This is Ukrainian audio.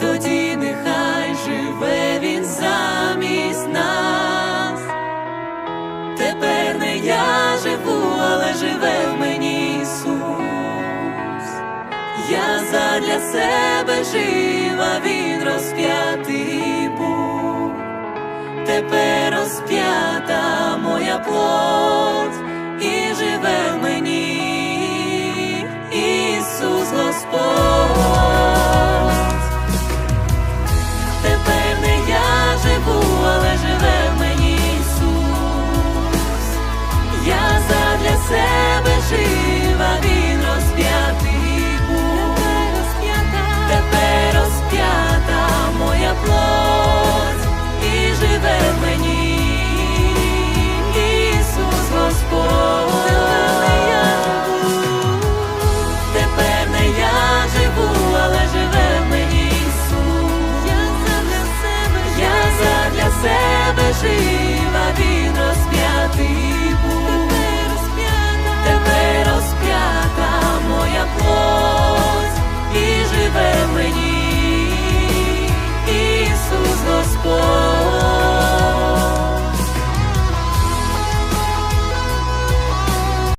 тоді нехай живе він замість нас. Тепер не я живу, але живе в мені Ісус. Я задля себе жив. тебе жив.